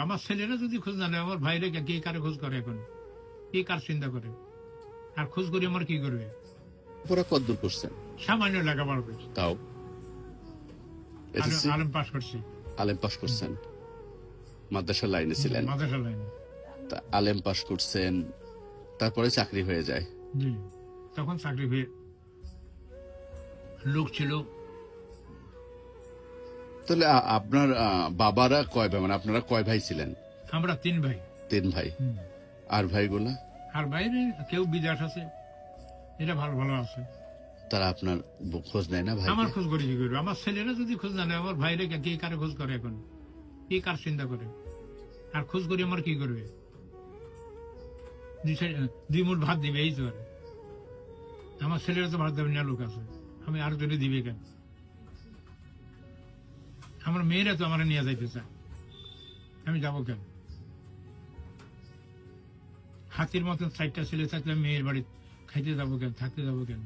আমার ছেলেরা যদি খোঁজ না নেয় আমার ভাইরা কে কারে খোঁজ করে এখন? কে কার চিন্তা করে? আর খোঁজ করে আমার কি করবে? পড়া কদ্দূর করছেন? সামান্য লেখাপড়া করছি। তাও? আলম- পাস করছি। আলেম পাস করছেন? মাদ্রাসা লাইনে ছিলেন? মাদ্রাসা লাইনে। তা আলেম পাস করছেন তারপরে চাকরি হয়ে যায়। তখন চাকরি হয়ে লোক ছিল তাহলে আপনার বাবারা কয় ভাই? মানে আপনারা কয় ভাই ছিলেন? আমরা তিন ভাই। তিন ভাই। আর ভাইগুলা? আর বাইরে কেউ বিদেশ আছে। এটা ভালো ভালো আছে। তারা আপনার খোঁজ নেয় না ভাই আমার খোঁজ করি আমার ছেলেরা যদি খোঁজ না নেয় আমার ভাইরা কে কারে খোঁজ করে এখন? কে কার চিন্তা করে? আর খোঁজ করি আমার কি করবে? দুই মুঠ ভাত দিবে এই তো। আমার ছেলেরা তো ভাত দেবে না লোক আছে। আমি আর জনে দিবে কেন? আমার মেয়েরা তো আমার নিয়ে যাইতে চায় আমি যাব কেন? হাতির মতন চারটা ছেলে থাকলে মেয়ের বাড়ি খাইতে যাব কেন থাকতে যাব কেন?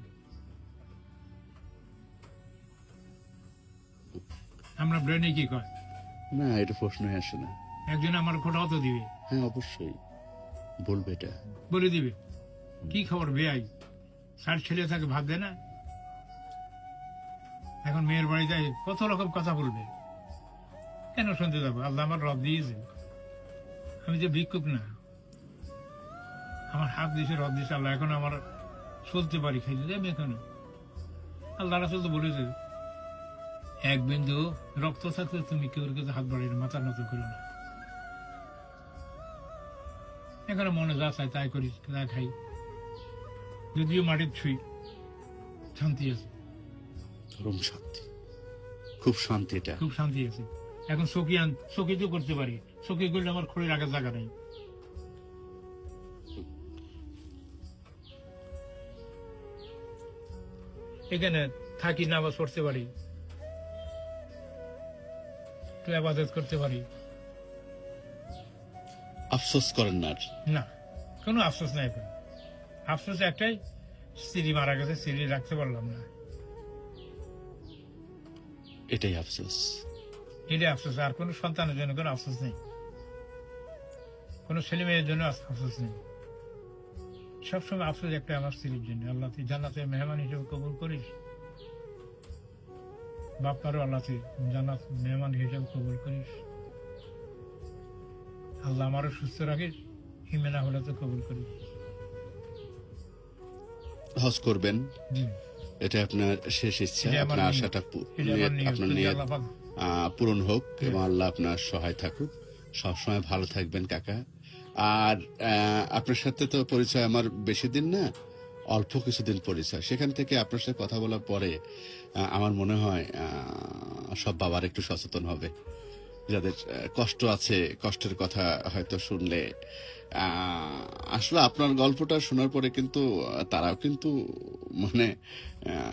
আমরা ব্রেনে কি কয়? না এটা প্রশ্নই আসে না। একজন আমার খোটাও তো দিবে। হ্যাঁ অবশ্যই। বলবে এটা। বলে দিবে। কি খবর বেআই ষাট ছেলে থাকে ভাত দেয় না? এখন মেয়ের বাড়ি যায় কত রকম কথা বলবে? কেন শুনতে যাব? আল্লাহ আমার রব দিয়েছে আমি যে ভিক্ষুক না আমার হাত দিয়েছে রব দিয়েছে আল্লাহ এখন আমার চলতে পারি খাইতে যাবে এখন। আল্লাহ রাসুল তো বলেছে এক বিন্দু রক্ত থাকলে তুমি কেউ কাছে হাত বাড়িয়ে মাথা নত করো না। এখানে মনে যা চাই তাই করি তাই খাই। যদিও মাটির ছুঁই শান্তি আছে। পরম শান্তি। খুব শান্তি এটা। খুব শান্তি আছে। এখন চকি তো করতে পারি। চকি করলে আমার খড়ির আগে জায়গা নেই। এখানে থাকি নামাজ পড়তে পারি। আবাদত করতে পারি। আফসোস করেন না না কোনো আফসোস নাই এখন। আফসোস একটাই স্ত্রী মারা গেছে স্ত্রী রাখতে পারলাম না। এটাই আফসোস। এটা আফসোস। আর কোনো সন্তানের জন্য কোনো আফসোস নেই। কোনো ছেলে মেয়ের জন্য আফ- আফসোস নেই। সবসময় আফসোস একটা আমার স্ত্রীর জন্য। আল্লাহ তুই জান্নাতে মেহমান হিসেবে কবুল করিস। বাপ্পারও আল্লাহ তুই জান্নাত মেহমান হিসেবে কবুল করিস। আল্লাহ আমারও সুস্থ রাখিস। হিমেনা হলে তো কবুল করিস। হজ করবেন? জি। এটা আপনার শেষ ইচ্ছা আপনার আশাটা। আপনার আহ, পূরণ হোক এবং আল্লাহ আপনার সহায় থাকুক। সবসময় ভালো থাকবেন কাকা। আর আপনার সাথে তো পরিচয় আমার বেশি দিন না অল্প কিছুদিন পরিচয়। সেখান থেকে আপনার সাথে কথা বলার পরে আমার মনে হয় সব বাবার একটু সচেতন হবে। যাদের কষ্ট আছে কষ্টের কথা হয়তো শুনলে আসলে আপনার গল্পটা শোনার পরে কিন্তু তারাও কিন্তু মানে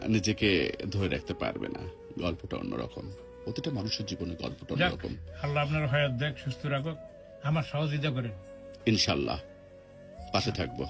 নিজেকে ধরে রাখতে পারবে না গল্পটা অন্যরকম। প্রতিটা মানুষের জীবনে গল্পটা অন্যরকম। আল্লাহ আপনার হয়াত দেখ সুস্থ রাখুক আমার সহযোগিতা করেন। ইনশাল্লাহ। পাশে থাকব।